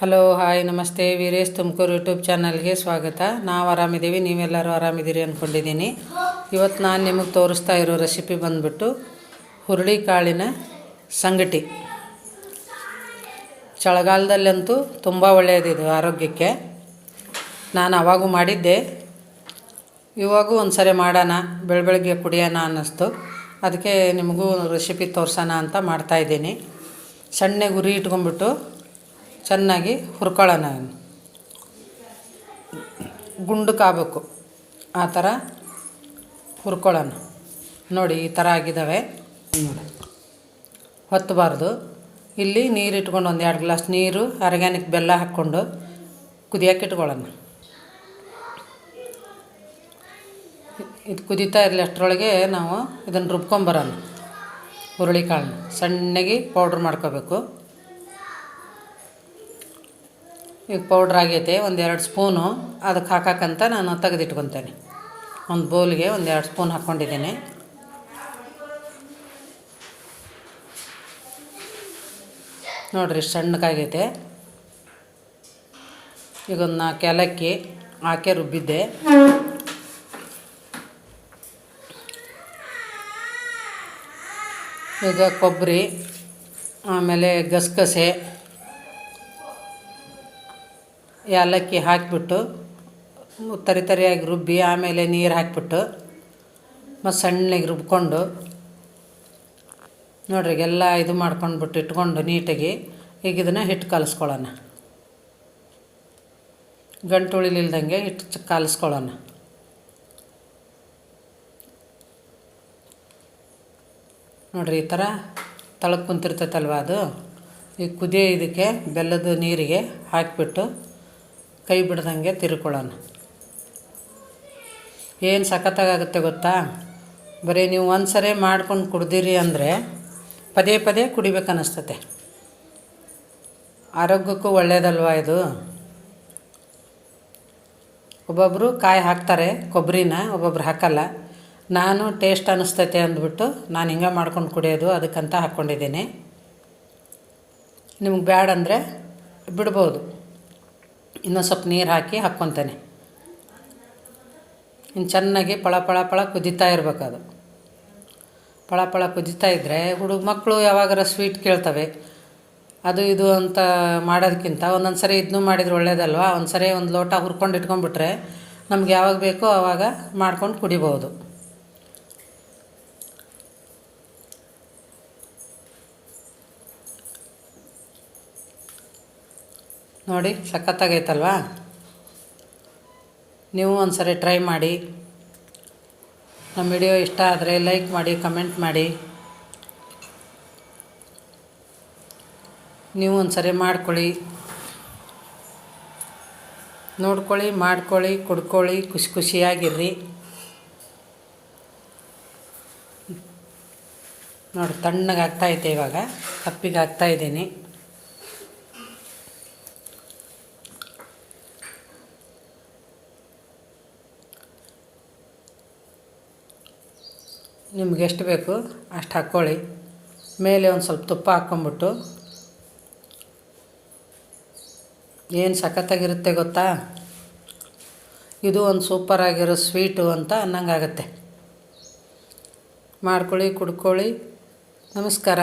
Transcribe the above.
Hello, hi, ನಮಸ್ತೆ. Veeresh Tumakuru YouTube ಚಾನಲ್ಗೆ ಸ್ವಾಗತ. ನಾವು ಆರಾಮಿದ್ದೀವಿ, ನೀವೆಲ್ಲರೂ ಆರಾಮಿದ್ದೀರಿ ಅಂದ್ಕೊಂಡಿದ್ದೀನಿ ಇವತ್ತು ನಾನು ನಿಮಗೆ ತೋರಿಸ್ತಾ ಇರೋ ರೆಸಿಪಿ ಬಂದ್ಬಿಟ್ಟು ಹುರುಳಿಕಾಳಿನ ಸಂಗಟಿ. ಚಳಿಗಾಲದಲ್ಲಂತೂ ತುಂಬ ಒಳ್ಳೆಯದಿದು ಆರೋಗ್ಯಕ್ಕೆ. ನಾನು ಅವಾಗೂ ಮಾಡಿದ್ದೆ. ಇವಾಗೂ ಒಂದು ಸರಿ ಮಾಡೋಣ ಬೆಳ ಬೆಳಗ್ಗೆ ಕುಡಿಯೋಣ ಅನ್ನಿಸ್ತು. ಅದಕ್ಕೆ ನಿಮಗೂ ರೆಸಿಪಿ ತೋರಿಸೋಣ ಅಂತ ಮಾಡ್ತಾಯಿದ್ದೀನಿ ಸಣ್ಣಗೆ ಗುರಿ ಇಟ್ಕೊಂಡ್ಬಿಟ್ಟು ಚೆನ್ನಾಗಿ ಹುರ್ಕೊಳ್ಳೋಣ. ಗುಂಡಕ್ಕಾಗಬೇಕು ಆ ಥರ ಹುರ್ಕೊಳ್ಳೋಣ. ನೋಡಿ, ಈ ಥರ ಆಗಿದ್ದಾವೆ ನೋಡಿ ಹೊತ್ತಬಾರ್ದು ಇಲ್ಲಿ ನೀರು ಇಟ್ಕೊಂಡು ಒಂದು ಎರಡು ಗ್ಲಾಸ್ ನೀರು ಆರ್ಗ್ಯಾನಿಕ್ ಬೆಲ್ಲ ಹಾಕ್ಕೊಂಡು ಕುದಿಯೋಕೆ ಇಟ್ಕೊಳ್ಳೋಣ. ಇದು ಕುದೀತಾ ಇರಲಿ ಅಷ್ಟರೊಳಗೆ ನಾವು ಇದನ್ನು ರುಬ್ಕೊಂಬರೋಣ ಹುರುಳಿಕಾಳನ್ನ. ಸಣ್ಣಗೆ ಪೌಡ್ರ್ ಮಾಡ್ಕೋಬೇಕು. ಈಗ ಪೌಡ್ರ್ ಆಗೈತೆ, ಒಂದೆರಡು ಸ್ಪೂನು ಅದಕ್ಕೆ ಹಾಕಕ್ಕಂತ ನಾನು ತೆಗೆದಿಟ್ಕೊತೇನೆ. ಒಂದು ಬೌಲ್ಗೆ ಒಂದೆರಡು ಸ್ಪೂನ್ ಹಾಕ್ಕೊಂಡಿದ್ದೀನಿ. ನೋಡಿರಿ ಸಣ್ಣಕ್ಕಾಗೈತೆ ಈಗ ಒಂದು ನಾಲ್ಕು ಏಲಕ್ಕಿ ಹಾಕಿ ರುಬ್ಬಿದ್ದೆ. ಈಗ ಕೊಬ್ಬರಿ, ಆಮೇಲೆ ಗಸಗಸೆ ಏಲಕ್ಕಿ ಹಾಕಿಬಿಟ್ಟು ತರಿ ತರಿಯಾಗಿ ರುಬ್ಬಿ, ಆಮೇಲೆ ನೀರು ಹಾಕಿಬಿಟ್ಟು ಮತ್ತು ಸಣ್ಣಗೆ ರುಬ್ಕೊಂಡು, ನೋಡ್ರಿ ಎಲ್ಲ ಇದು ಮಾಡ್ಕೊಂಡ್ಬಿಟ್ಟು ಇಟ್ಕೊಂಡು ನೀಟಾಗಿ, ಈಗ ಇದನ್ನು ಹಿಟ್ಟು ಕಲಿಸ್ಕೊಳ್ಳೋಣ. ಗಂಟು ಉಳಿಲಿಲ್ದಂಗೆ ಹಿಟ್ಟು ಕಲಿಸ್ಕೊಳ್ಳೋಣ. ನೋಡ್ರಿ ಈ ಥರ ತಳಕ್ಕೆ ಕುಂತಿರ್ತೈತಲ್ವ ಅದು? ಈ ಕುದಿಯೋ ಇದಕ್ಕೆ ಬೆಲ್ಲದ ನೀರಿಗೆ ಹಾಕಿಬಿಟ್ಟು ಕೈ ಬಿಡ್ದಂಗೆ ತಿರ್ಕೊಳ್ಳೋಣ. ಏನು ಸಖತ್ತಾಗುತ್ತೆ ಗೊತ್ತಾ? ಬರೀ ನೀವು ಒಂದು ಸರಿ ಮಾಡ್ಕೊಂಡು ಕುಡ್ದಿರಿ ಅಂದರೆ ಪದೇ ಪದೇ ಕುಡಿಬೇಕನ್ನಿಸ್ತತೆ. ಆರೋಗ್ಯಕ್ಕೂ ಒಳ್ಳೆಯದಲ್ವ ಇದು? ಒಬ್ಬೊಬ್ಬರು ಕಾಯಿ ಹಾಕ್ತಾರೆ ಕೊಬ್ಬರಿನ ಒಬ್ಬೊಬ್ರು ಹಾಕಲ್ಲ. ನಾನು ಟೇಸ್ಟ್ ಅನ್ನಿಸ್ತೈತೆ ಅಂದ್ಬಿಟ್ಟು ನಾನು ಹಿಂಗೆ ಮಾಡ್ಕೊಂಡು ಕುಡಿಯೋದು, ಅದಕ್ಕಂತ ಹಾಕ್ಕೊಂಡಿದ್ದೀನಿ ನಿಮ್ಗೆ ಬ್ಯಾಡ ಅಂದರೆ ಬಿಡ್ಬೋದು. ಇನ್ನೂ ಸ್ವಲ್ಪ ನೀರು ಹಾಕಿ ಹಾಕ್ಕೊತೇನೆ. ಇನ್ನು ಚೆನ್ನಾಗಿ ಪಳ ಪಳ ಪಳ ಕುದಿತಾ ಇರ್ಬೇಕು ಅದು ಪಳ ಪಳ ಕುದಿತಾ ಇದ್ದರೆ ಹುಡುಗ ಮಕ್ಕಳು ಯಾವಾಗಾರ ಸ್ವೀಟ್ ಕೇಳ್ತವೆ. ಅದು ಇದು ಅಂತ ಮಾಡೋದಕ್ಕಿಂತ ಒಂದೊಂದು ಸರಿ ಇದನ್ನೂ ಮಾಡಿದ್ರೆ ಒಳ್ಳೇದಲ್ವ? ಒಂದು ಸರಿ ಒಂದು ಲೋಟ ಹುರ್ಕೊಂಡು ಇಟ್ಕೊಂಡ್ಬಿಟ್ರೆ ನಮ್ಗೆ ಯಾವಾಗ ಬೇಕೋ ಆವಾಗ ಮಾಡ್ಕೊಂಡು ಕುಡಿಬೋದು. ನೋಡಿ, ಸಖತ್ತಾಗೈತಲ್ವಾ? ನೀವು ಒಂದು ಸರಿ ಟ್ರೈ ಮಾಡಿ. ನಮ್ಮ ವಿಡಿಯೋ ಇಷ್ಟ ಆದರೆ ಲೈಕ್ ಮಾಡಿ ಕಮೆಂಟ್ ಮಾಡಿ. ನೀವು ಒಂದು ಸರಿ ಮಾಡ್ಕೊಳ್ಳಿ. ನೋಡ್ಕೊಳ್ಳಿ, ಮಾಡ್ಕೊಳ್ಳಿ, ಕುಡ್ಕೊಳ್ಳಿ, ಖುಷಿ ಖುಷಿಯಾಗಿರ್ರಿ. ನೋಡಿ ತಣ್ಣಗೆ ಆಗ್ತಾಯಿದೆ ಇವಾಗ. ಕಪ್ಪಿಗೆ ಹಾಕ್ತಾಯಿದ್ದೀನಿ ನಿಮ್ಗೆ ಎಷ್ಟು ಬೇಕು ಅಷ್ಟು ಹಾಕ್ಕೊಳ್ಳಿ. ಮೇಲೆ ಒಂದು ಸ್ವಲ್ಪ ತುಪ್ಪ ಹಾಕ್ಕೊಂಬಿಟ್ಟು. ಏನು ಸಖತ್ತಾಗಿರುತ್ತೆ ಗೊತ್ತಾ? ಇದು ಒಂದು ಸೂಪರಾಗಿರೋ ಸ್ವೀಟು ಅಂತ ಅನ್ನಂಗಾಗತ್ತೆ. ಮಾಡ್ಕೊಳ್ಳಿ, ಕುಡ್ಕೊಳ್ಳಿ. ನಮಸ್ಕಾರ.